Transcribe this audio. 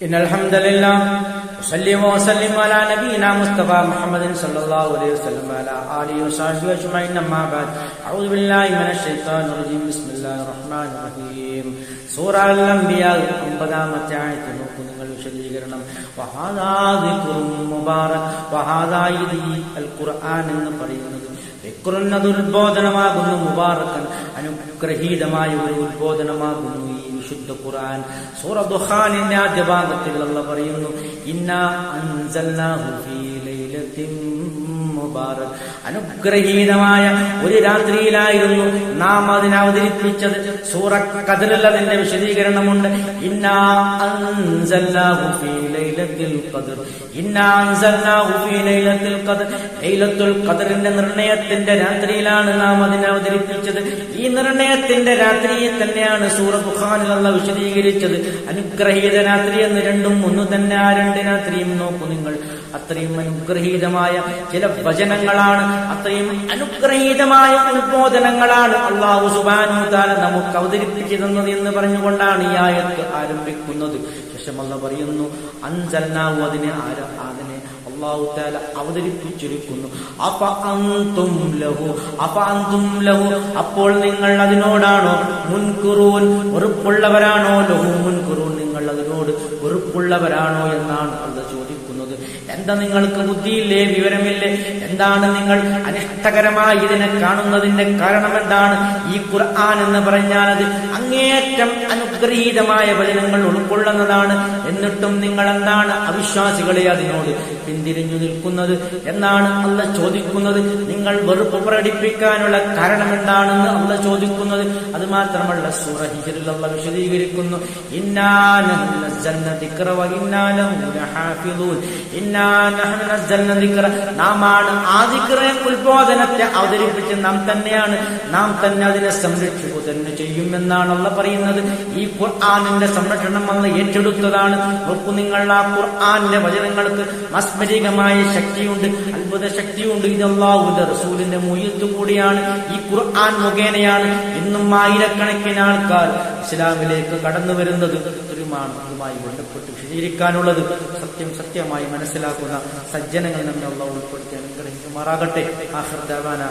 إن الحمد لله وصلي وسلم على نبينا مصطفى محمد صلى الله عليه وسلم وعلى آله وصحبه أجمعين أما بعد أعوذ بالله من الشيطان الرجيم بسم الله الرحمن الرحيم സൂറ അംബിയ ഒമ്പതാമത്തെ ആയത്ത് നോക്കൂ നിങ്ങൾ വിശദീകരണം വഹാദാദിഖുറും മുബാറക് വഹാദായിദി അൽ ഖുർആൻ എന്ന് പറയുന്നത് വിക്രുന്നത് ഉത്ബോധനമാകുന്നു മുബാറക്കൻ. അനുഗ്രഹീതമായ ഒരു ഉത്ബോധനമാകുന്നു ഈ വിശുദ്ധ ഖുർആൻ. സൂറ ദുഹാനിന്റെ ആദ്യ ഭാഗത്തിൽ അള്ള പറയുന്നു ഇന്നാ അൻസൽനാഹു ഫീ മുബാറക് അനുഗ്രഹീതമായ ഒരു രാത്രിയിലായിരുന്നു നാം അതിനെ അവതരിപ്പിച്ചത്. സൂറ കതിലുള്ളതിന്റെ വിശദീകരണമുണ്ട്. നിർണയത്തിന്റെ രാത്രിയിലാണ് നാം അതിനെ അവതരിപ്പിച്ചത്. ഈ നിർണയത്തിന്റെ രാത്രിയിൽ തന്നെയാണ് സൂറ ഖുർആനിലുള്ള വിശദീകരിച്ചത്. അനുഗ്രഹീത രാത്രി എന്ന് രണ്ടും ഒന്ന് തന്നെ ആ രണ്ട് രാത്രിയും നോക്കൂ നിങ്ങൾ. അത്രയും അനുഗ്രഹീതമായ ചില വചനങ്ങളാണ് അത്രയും അനുഗ്രഹീതമായ ഉത്ബോധനങ്ങളാണ് അള്ളാഹു സുബാനു താല നമുക്ക് അവതരിപ്പിച്ചു തന്നത് എന്ന് പറഞ്ഞുകൊണ്ടാണ് ഈ ആയത്ത് ആരംഭിക്കുന്നത്. ശേഷം അല്ല പറയുന്നു അഞ്ചല്ലാവു അതിനെ ആര അതിനെ അള്ളാഹു താല അവതരിപ്പിച്ചിരിക്കുന്നു. അപ്പ അന്തും ലഹു അപ്പ അന്തും ലഹു അപ്പോൾ നിങ്ങൾ അതിനോടാണോ മുൻകുറൂൻ വെറുപ്പുള്ളവരാണോ? ലഹു മുൻകുറൂൻ നിങ്ങൾ അതിനോട് വെറുപ്പുള്ളവരാണോ? എന്നാണ് അത് ചോദിക്കുന്നത് എന്താ നിങ്ങൾക്ക് ബുദ്ധിയില്ലേ? വിവരമില്ലേ? എന്താണ് നിങ്ങൾ അനിഷ്ടകരമായി ഇതിനെ കാണുന്നതിന്റെ കാരണം എന്താണ്? ഈ ഖുർആൻ എന്ന് പറഞ്ഞാൽ അത് അങ്ങേറ്റം അനുഗ്രഹീതമായ വചനങ്ങൾ ഉൾക്കൊള്ളുന്നതാണ്. എന്നിട്ടും നിങ്ങൾ എന്താണ് അവിശ്വാസികളെ അതിനോട് പിന്തിരിഞ്ഞു നിൽക്കുന്നത് എന്നാണ് അല്ല ചോദിക്കുന്നത്. നിങ്ങൾ വെറുപ്പ് പ്രകടിപ്പിക്കാനുള്ള കാരണം എന്താണെന്ന് അല്ല ചോദിക്കുന്നത്. അത് മാത്രമല്ല സൂറ ഹിജറിൽ അല്ല വിശദീകരിക്കുന്നു. നാമാണ് ആദിക്രയ ഉത്പാദനത്തെ അവതരിപ്പിച്ച് നാം തന്നെയാണ്. നാം തന്നെ അതിനെ സംരക്ഷിക്കുക തന്നെ ചെയ്യുമെന്നാണ് അല്ല പറയുന്നത്. ഈ ഖുർആാനിന്റെ സംരക്ഷണം വന്ന് ഏറ്റെടുത്തതാണ്. നോക്കൂ നിങ്ങൾ ആ ഖുർആാനിന്റെ വചനങ്ങൾക്ക് മസ്മരികമായ ശക്തിയുണ്ട് അത്ഭുത ശക്തിയുണ്ട് ഇത് അള്ളാഹുവിന്റെ റസൂലിന്റെ മൂല്യത്തു കൂടിയാണ്. ഈ ഖുർആൻ മുഖേനയാണ്. ഇന്നും ആയിരക്കണക്കിന് ആൾക്കാർ ഇസ്ലാമിലേക്ക് കടന്നു വരുന്നത്. ുമായി ബന്ധപ്പെട്ട് വിശദീകരിക്കാനുള്ളത് സത്യം സത്യമായി മനസ്സിലാക്കുന്ന സജ്ജനങ്ങൾ നമ്മളുള്ള ഉൾപ്പെടുത്തി അനുഗ്രഹിക്കുമാറാകട്ടെ. ആ അലഹമുല്ലാ